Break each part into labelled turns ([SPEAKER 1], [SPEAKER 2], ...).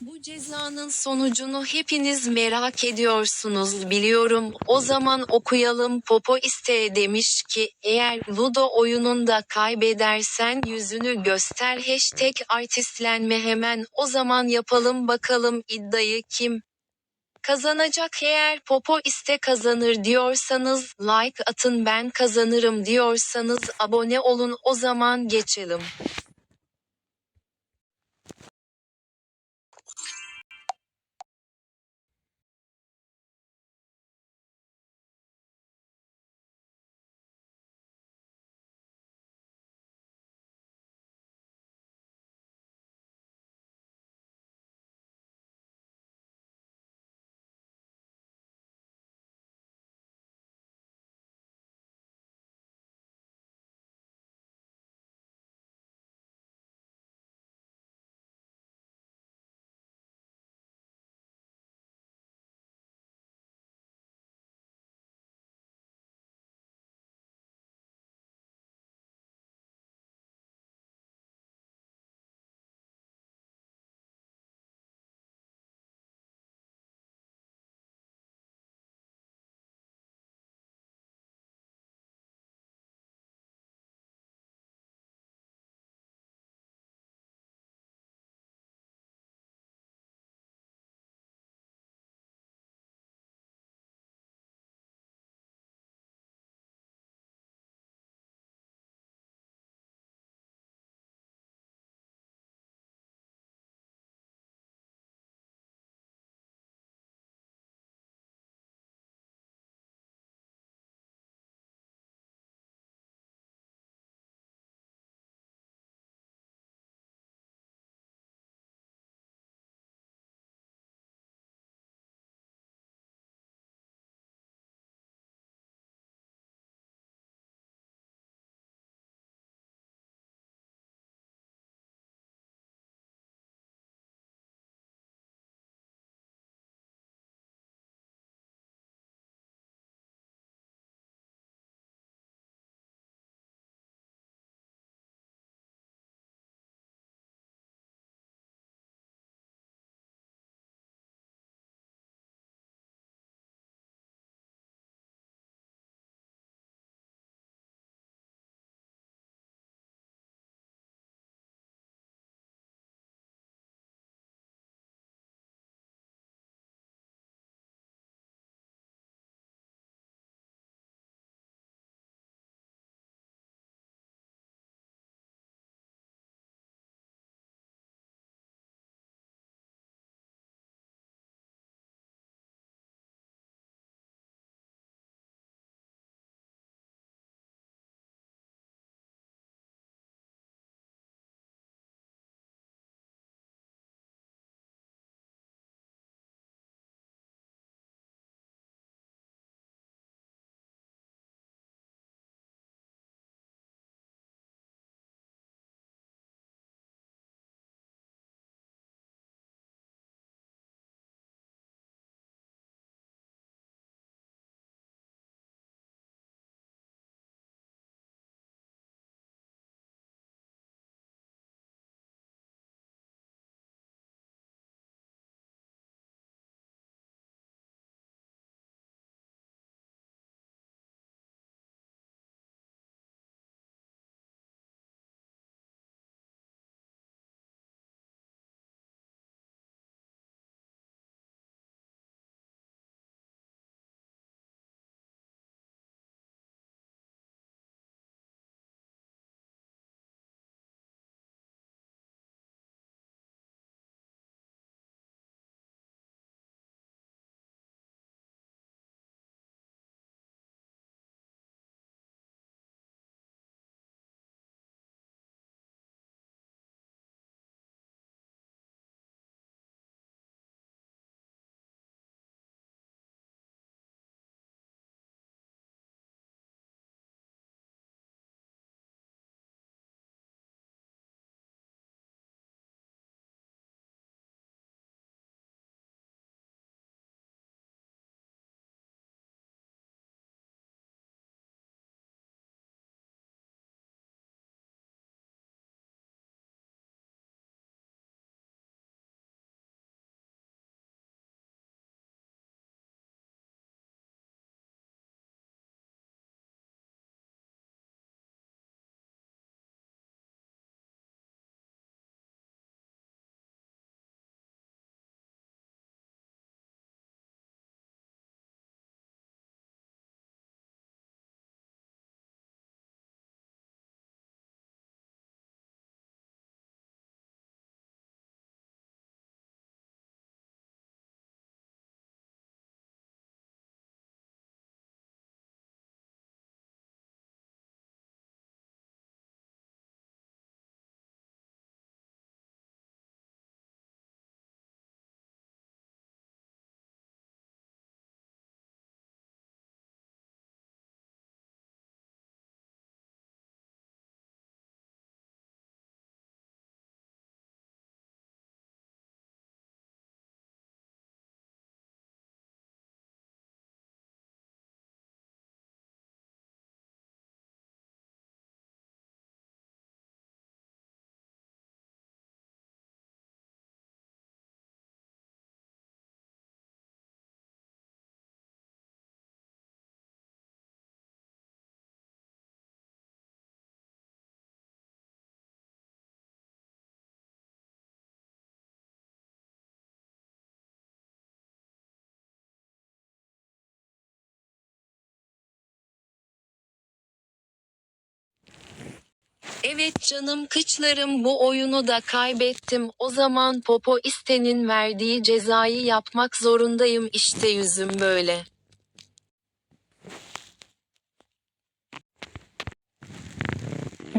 [SPEAKER 1] Bu cezanın sonucunu hepiniz merak ediyorsunuz biliyorum. O zaman okuyalım. Popo iste demiş ki, eğer Ludo oyununda kaybedersen yüzünü göster hashtag artistlenme hemen o zaman yapalım bakalım iddiayı kim kazanacak eğer Popo iste kazanır diyorsanız like atın ben kazanırım diyorsanız abone olun o zaman geçelim. Evet canım kıçlarım bu oyunu da kaybettim. O zaman Popo istenin verdiği cezayı yapmak zorundayım işte yüzüm böyle.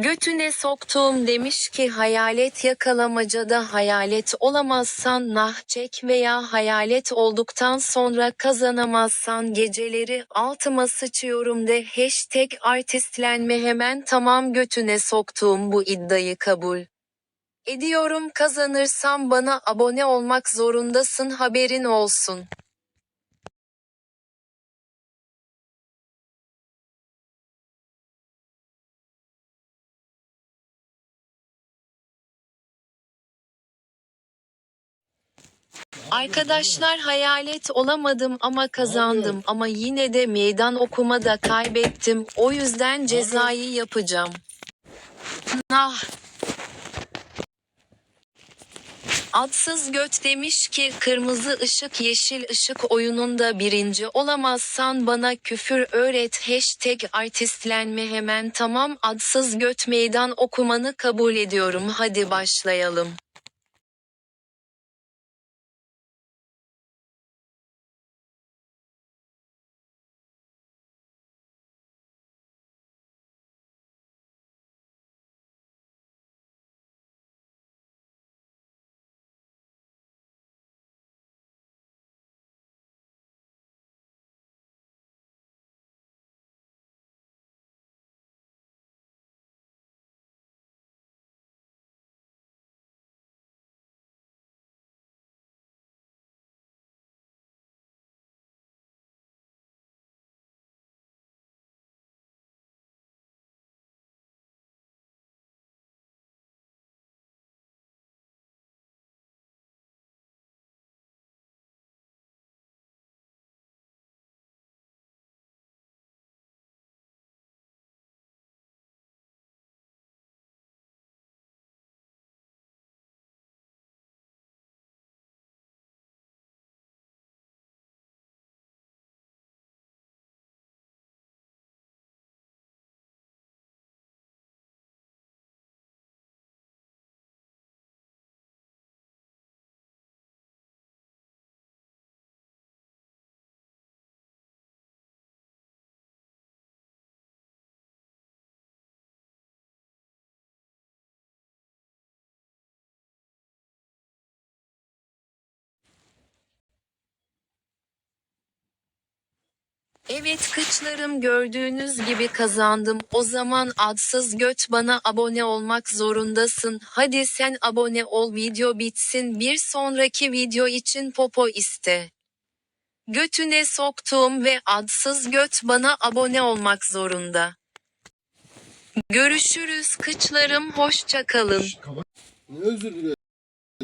[SPEAKER 1] Götüne soktuğum demiş ki hayalet yakalamacada hayalet olamazsan nah çek veya hayalet olduktan sonra kazanamazsan geceleri altıma sıçıyorum de hashtag artistlenme hemen tamam götüne soktuğum bu iddiayı kabul. Ediyorum kazanırsam bana abone olmak zorundasın haberin olsun. Arkadaşlar hayalet olamadım ama kazandım ama yine de meydan okumada kaybettim. O yüzden cezayı yapacağım. Nah. Adsız göt demiş ki kırmızı ışık yeşil ışık oyununda birinci olamazsan bana küfür öğret hashtag artistlenme hemen tamam adsız göt meydan okumanı kabul ediyorum hadi başlayalım. Evet kıçlarım gördüğünüz gibi kazandım. O zaman adsız göt bana abone olmak zorundasın. Hadi sen abone ol video bitsin. Bir sonraki video için popo iste. Götüne soktuğum ve adsız göt bana abone olmak zorunda. Görüşürüz kıçlarım hoşça kalın.
[SPEAKER 2] Ne özür dilerim.